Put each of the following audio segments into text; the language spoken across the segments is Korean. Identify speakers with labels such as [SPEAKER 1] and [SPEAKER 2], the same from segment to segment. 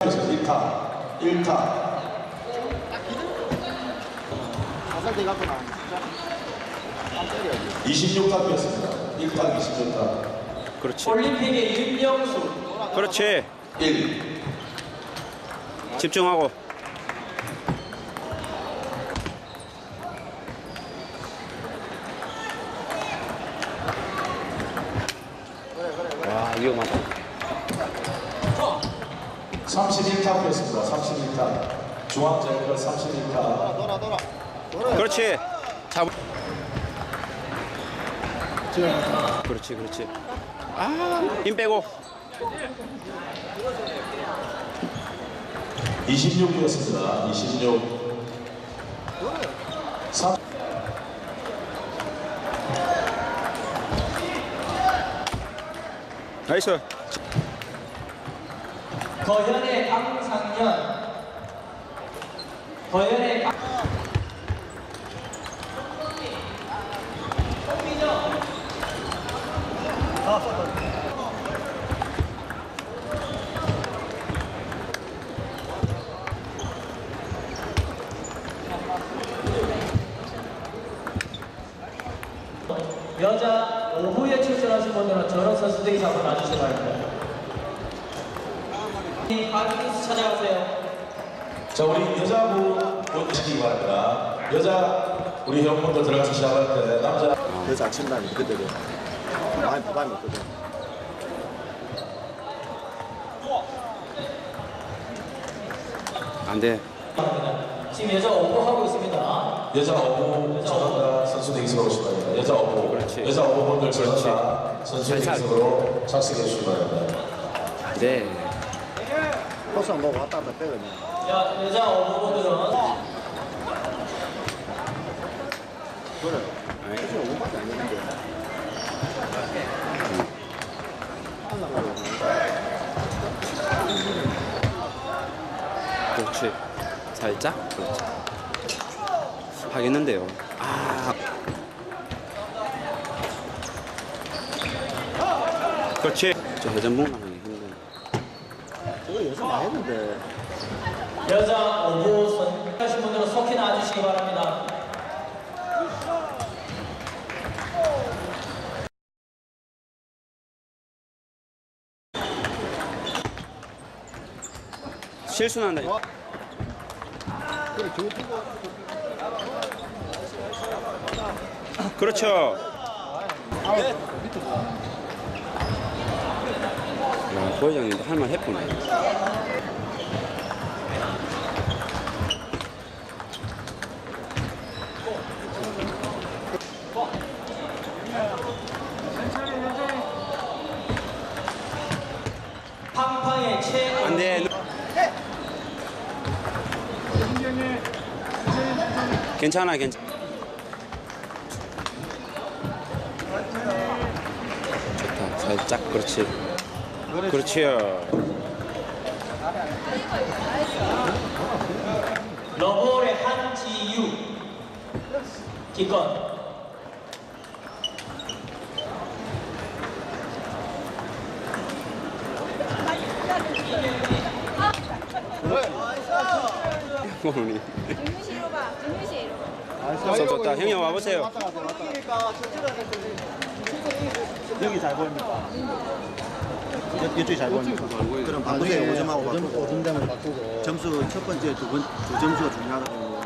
[SPEAKER 1] 그래서 1타, 1타.
[SPEAKER 2] 자살대 갖고 나면 진짜 안 때려야지.
[SPEAKER 1] 26타 피었습니다. 1타 26타.
[SPEAKER 3] 그렇지.
[SPEAKER 4] 올림픽의 윤명수
[SPEAKER 3] 그렇지.
[SPEAKER 1] 1.
[SPEAKER 3] 집중하고. 와, 위험하다.
[SPEAKER 1] 31타 피었습니다. 31타. 중앙제거 31타.
[SPEAKER 2] 돌아 돌아. 돌아.
[SPEAKER 3] 그렇지. 잡. 그렇지, 그렇지. 아, 힘 빼고.
[SPEAKER 1] 26이었습니다. 26. 3.
[SPEAKER 3] 나이스.
[SPEAKER 4] 거현의 강상현 거현의 강 여자 5부에 출전하신 분들은 저런 선수들이 한번 놔주시기 바랍니다. 박민수 찾아가세요.
[SPEAKER 1] 자, 우리 여자부 보시기 바랍니다. 여자 우리 형분들 들어가서 시작할 때 남자
[SPEAKER 2] 여자 아침날 그대로 많이 부담이 있거든.
[SPEAKER 3] 안 돼.
[SPEAKER 4] 지금 여자 5부 하고 있습니다.
[SPEAKER 1] 여자 어부 전화가 선수 대기석으로 오시기 바랍니다. 여자 어부
[SPEAKER 3] 그렇지.
[SPEAKER 1] 여자 어부분들 전화가 선수 대기석으로 착석해 주시기 바랍니다.
[SPEAKER 3] 네.
[SPEAKER 2] 안 보고 왔다 갔다 빼거든.
[SPEAKER 4] 여, 여자 5부분들은
[SPEAKER 2] 그래. 사실 5분밖에 안 되는데.
[SPEAKER 3] 그렇지. 살짝. 그렇지. 하겠는데요. 아. 그렇지. 저 회전목 나 가기 힘드네.
[SPEAKER 2] 저거 연습 많이 했는데.
[SPEAKER 4] 여자 5부 선하신 분들은 속히 나와주시기 바랍니다.
[SPEAKER 3] 실수 난다.
[SPEAKER 2] 그래, 저거 두고
[SPEAKER 3] 그렇죠. 야, 부회장님도 할말 했구나.
[SPEAKER 4] 팡팡의 최
[SPEAKER 3] 안 돼. 괜찮아, 괜찮아. 좋다, 살짝, 그렇지. 그렇지요.
[SPEAKER 4] 러볼의 한지유 기권
[SPEAKER 3] 오늘
[SPEAKER 5] 정유시로 가. 정유시로.
[SPEAKER 3] 저 좋다. 형님 와보세요.
[SPEAKER 2] 갔다 갔다. 여기 잘 보입니까? 이- 이쪽이 잘 보입니까? 그럼 바꾸세요. 오점하고 바꾸고. 오점장을 바꾸고. 점수 첫 번째, 두, 번, 두 점수가 중요하거든요.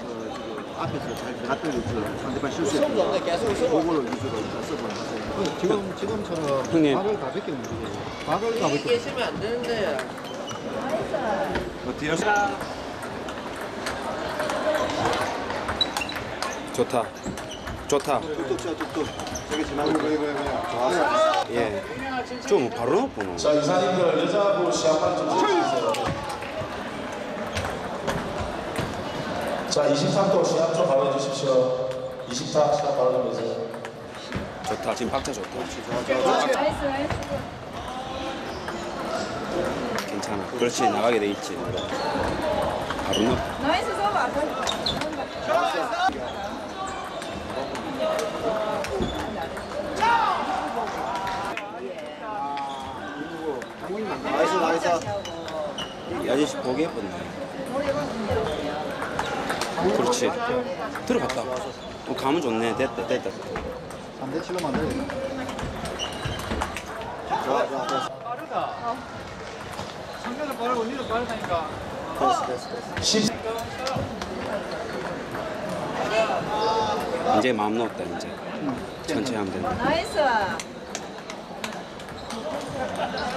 [SPEAKER 2] 그 지금 앞에서 잘 갔더니 그 상대방 실수했고 그거를 위주로 써보는 하세요. 지금 지금처럼
[SPEAKER 3] 형님.
[SPEAKER 2] 발을 가볍게 움직여요. 발을 가볍게.
[SPEAKER 6] 깨시면 안 되는데
[SPEAKER 2] 어때요?
[SPEAKER 3] 좋다. 좋다.
[SPEAKER 2] 뚝뚝 쳐 뚝뚝. 저기 지나고 그래 그래 그래. 좋았어.
[SPEAKER 3] 예. 좀 바로 넣었구나.
[SPEAKER 1] 자, 이사님들 여자부 시합판 좀 해주세요. 자, 23도 시합 좀 바로 해주십시오. 20타 시합 바로 좀 해주세요.
[SPEAKER 3] 좋다. 지금 박자 좋다.
[SPEAKER 5] 나이스, 나이스.
[SPEAKER 3] 괜찮아. 그렇지. 나가게 돼 있지. 바로 넣어.
[SPEAKER 5] 나이스 서브 안 돼.
[SPEAKER 2] 나이스 나이스.
[SPEAKER 3] 이 아저씨 보기 예뻤네. 그렇지. 들어갔다. 어, 감은 좋네. 됐다, 됐다.
[SPEAKER 2] 3대 7로 만들어. 좋아, 좋아, 됐어.
[SPEAKER 6] 빠르다. 상대도 빠르고 니도 빠르다니까.
[SPEAKER 2] 됐어, 됐어, 됐어.
[SPEAKER 1] 10
[SPEAKER 3] 이제 마음 놓았다, 이제. 천천히 하면 된다.
[SPEAKER 5] 나이스.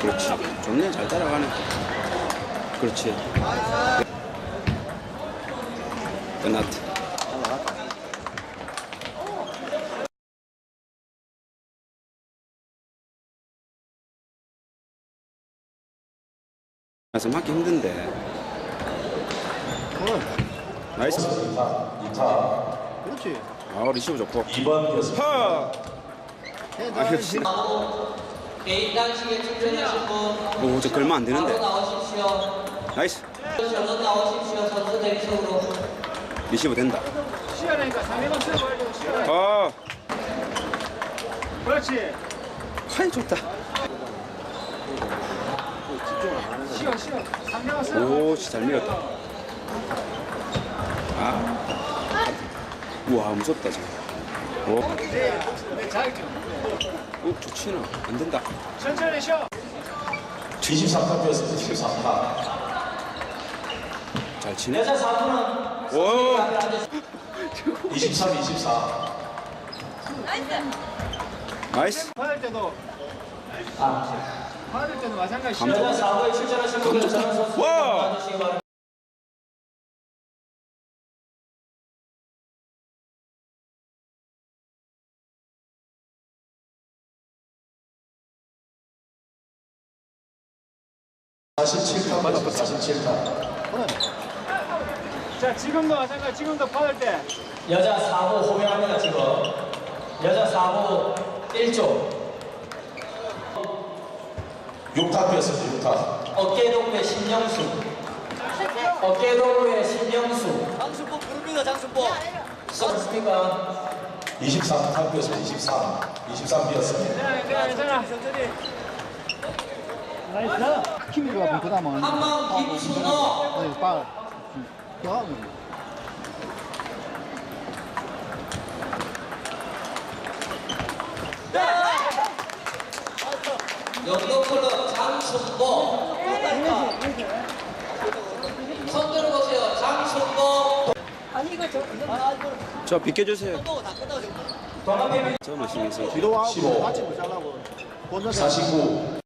[SPEAKER 3] 그렇지. 좋네. 잘 따라가네. 그렇지. 끝났다. 그래서 맞기 힘든데. 나이스.
[SPEAKER 1] 2타 2타
[SPEAKER 2] 그렇지.
[SPEAKER 3] 아, 리시브 좋고.
[SPEAKER 1] 2번 기었습니다.
[SPEAKER 3] 하! 아, 역시.
[SPEAKER 4] 개인 단식에
[SPEAKER 3] 오, 저 걸면 안 되는데.
[SPEAKER 4] 나오십시오.
[SPEAKER 3] 나이스.
[SPEAKER 4] 나오십시오.
[SPEAKER 3] 리시브 된다.
[SPEAKER 6] 시간이니까 3회만 쳐봐야 돼. 시간.
[SPEAKER 3] 아,
[SPEAKER 6] 그렇지.
[SPEAKER 3] 하이 좋다.
[SPEAKER 6] 시간, 시간. 3회만 쳐.
[SPEAKER 3] 오, 진짜 잘 밀었다. 아. 우와, 무섭다, 지금. 오,
[SPEAKER 6] 내 자격증.
[SPEAKER 3] 오 좋지나. 안 된다.
[SPEAKER 6] 천천히 쉬어.
[SPEAKER 1] 23타 뛰었습니다. 23타.
[SPEAKER 3] 잘 치네.
[SPEAKER 4] 여자 4분은
[SPEAKER 3] 오,
[SPEAKER 1] 23, 24.
[SPEAKER 5] 나이스.
[SPEAKER 3] 나이스.
[SPEAKER 6] 받을 때도,
[SPEAKER 4] 아,
[SPEAKER 6] 받을 때도 마찬가지.
[SPEAKER 3] 감-
[SPEAKER 4] 여자 4부에 출전하신 분들 저는 선수
[SPEAKER 3] 와!
[SPEAKER 4] 나와주시기 바랍니다.
[SPEAKER 1] 사십칠 타 맞았다. 47타.
[SPEAKER 6] 자, 지금도 마찬가지. 지금도 받을 때.
[SPEAKER 4] 여자 4부 호명합니다, 지금. 여자 4부 1조.
[SPEAKER 1] 6타 뛰었습니다. 6타.
[SPEAKER 4] 어깨동무의 신영수. 어깨동무의 신영수. 장수법 부릅니다, 장수법. 썼습니까?
[SPEAKER 1] 23타 뛰었습니다. 23. 23 뛰었습니다.
[SPEAKER 6] 괜찮아, 괜찮아. 천천히.
[SPEAKER 2] 힘이 좋아, 그 다음은.
[SPEAKER 4] 한방 김순호.
[SPEAKER 2] 아니, 빨. 야,
[SPEAKER 4] 영도클럽 장순보. 손 들어보세요, 장순보.
[SPEAKER 5] 아니 이거 저
[SPEAKER 3] 저 비켜주세요. 저 머신이 있어.
[SPEAKER 2] 뒤로 하고
[SPEAKER 1] 15.
[SPEAKER 2] 같이 못 잘라고. 본전
[SPEAKER 1] 49.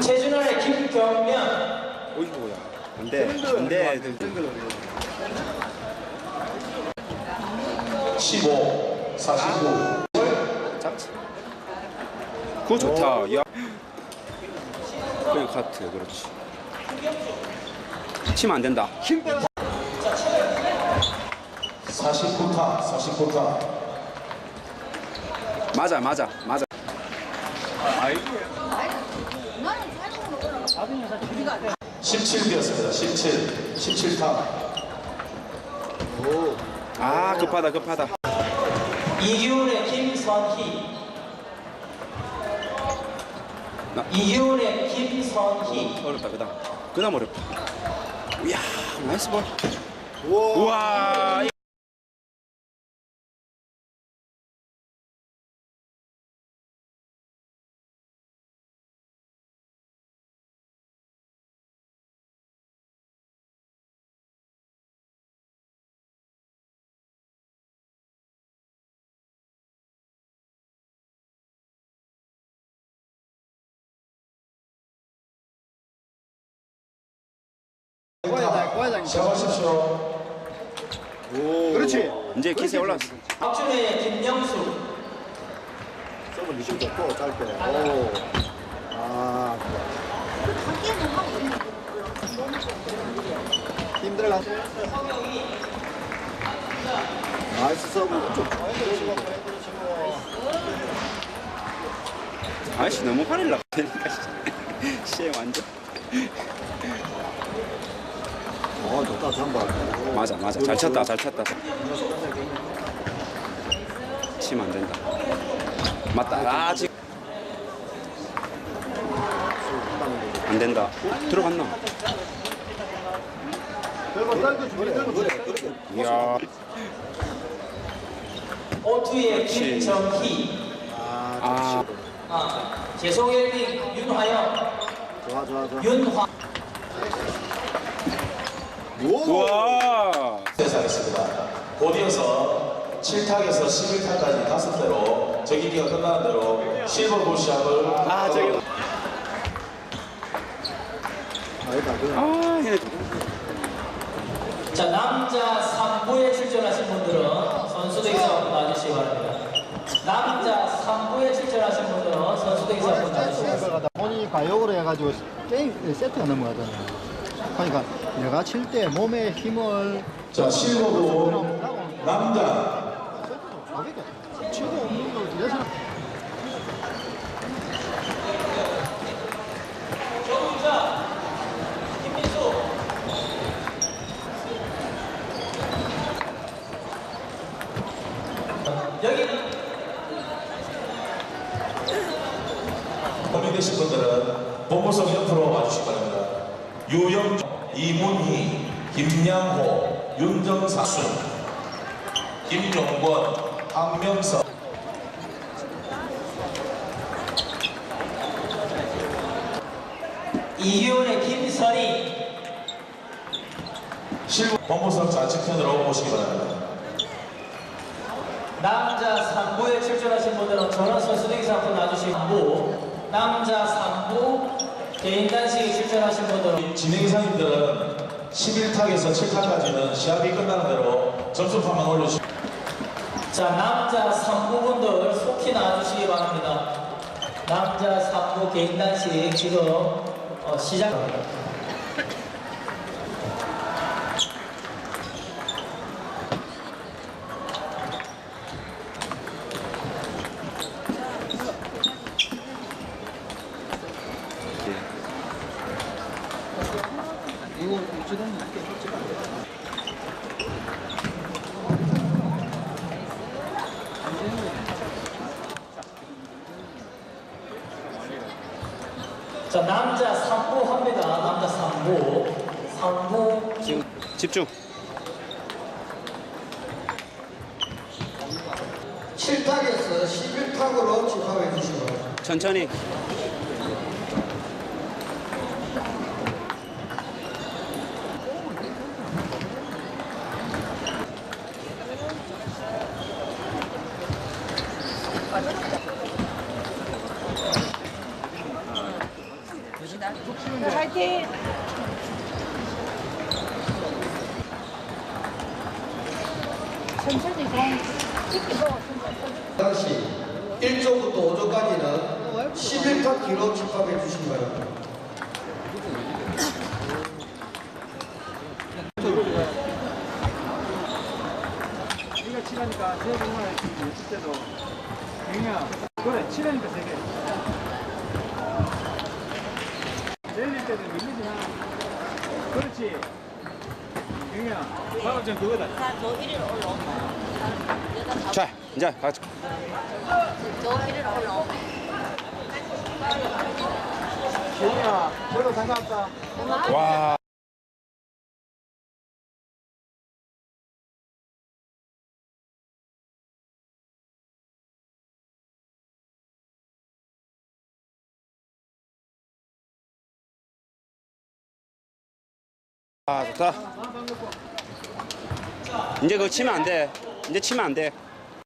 [SPEAKER 4] 최준환의 김경면.
[SPEAKER 3] 어이구야. 안 돼. 안 돼.
[SPEAKER 1] 15. 49.
[SPEAKER 3] 잡지. 그거 좋다. 야. 그냥 카트. 그렇지. 치면 안 된다.
[SPEAKER 1] 49타. 49타.
[SPEAKER 3] 맞아, 맞아, 맞아.
[SPEAKER 5] 우리가
[SPEAKER 1] 17 뛰었습니다. 17. 17타.
[SPEAKER 3] 아, 급하다, 급하다.
[SPEAKER 4] 이기훈의 김선희.
[SPEAKER 3] 나-
[SPEAKER 4] 이기훈의 김선희.
[SPEAKER 3] 어렵다, 그 다음. 그 다음 어렵다. 이야, 나이스 볼.
[SPEAKER 2] 우와.
[SPEAKER 3] 우와. 이-
[SPEAKER 1] 시작하십시오.
[SPEAKER 2] 그렇지.
[SPEAKER 3] 이제 기세 올랐어.
[SPEAKER 4] 박준혜의 김영수.
[SPEAKER 2] 서브 리시브 좋고, 짧게. 오. 아. 힘들어. 나이스 서브. 좀
[SPEAKER 3] 아이씨 너무 화를 났다니까. 시에 완전.
[SPEAKER 2] 어, 좋다, 잠발.
[SPEAKER 3] 맞아, 맞아. 잘 쳤다, 잘 쳤다. 치면 안 된다. 맞다. 아, 지금. 안안 된다. 어, 들어갔나? 이야.
[SPEAKER 4] 오투의 김정희.
[SPEAKER 3] 아,
[SPEAKER 4] 아, 재송일빙 윤화영.
[SPEAKER 2] 좋아 좋아 좋아.
[SPEAKER 4] 윤화.
[SPEAKER 3] 우와.
[SPEAKER 1] 시작하겠습니다. 곧 이어서 7탁에서 11탁까지 다섯 대로 저기기가 끝나는 대로 실버볼 시합을
[SPEAKER 3] 아, 저기.
[SPEAKER 2] 아,
[SPEAKER 3] 예.
[SPEAKER 4] 자, 남자 3부에 출전하신 분들은 선수대기사 한번 놔주시기 바랍니다. 남자 3부에 출전하신 분들은 선수대기사 한번 놔주시기 바랍니다.
[SPEAKER 7] 본인이 가역으로 해가지고 게임 세트가 넘어가잖아요. 그러니까 내가 칠 때 몸의 힘을
[SPEAKER 1] 자 실버볼 남자
[SPEAKER 7] 가볍게 치고 없는 걸 뒤에서
[SPEAKER 4] 여기는
[SPEAKER 1] 고민되신 분들은 본부석 옆으로 와주시기 바랍니다. 유영, 이문희, 김양호, 윤정사순, 김용권, 황명석
[SPEAKER 4] 이기훈의 김선희.
[SPEAKER 1] 실버 본부석 좌측편으로 오시기 바랍니다.
[SPEAKER 4] 남자 3부에 출전하신 분들은 전원 선수대기사 한번 놔주시기 바랍니다. 남자 3부 개인 단식에 출전하신 분들은
[SPEAKER 1] 진행사님들은 11탁에서 7탁까지는 시합이 끝나는 대로 점수판만 올려주시기
[SPEAKER 4] 자, 남자 3부분들 속히 나와주시기 바랍니다. 남자 3부 개인 단식 지금 어, 시작합니다. 자, 남자 3부 합니다. 남자 3부. 3부
[SPEAKER 3] 지금 집중.
[SPEAKER 8] 7탁에서 11탁으로 집합해 주시고
[SPEAKER 3] 천천히.
[SPEAKER 5] 화이팅! 천천히 공 찍히고
[SPEAKER 8] 당시 1조부터 5조까지는 11탁 기로 집합해 주시기 바랍니다.
[SPEAKER 6] 세 번만 했지 칠 때도 그냥 그래 치라니까 세 개. 내릴 때도 밀리지 마. 그렇지. 그냥 방금 전 그거다.
[SPEAKER 5] 저 1일 올라온다.
[SPEAKER 3] 자, 이제 가자.
[SPEAKER 5] 저 1일 올라온다.
[SPEAKER 6] 기웅이야, 별로 상관없다.
[SPEAKER 3] 와. 아, 좋다. 이제 그거 치면 안 돼. 이제 치면 안 돼.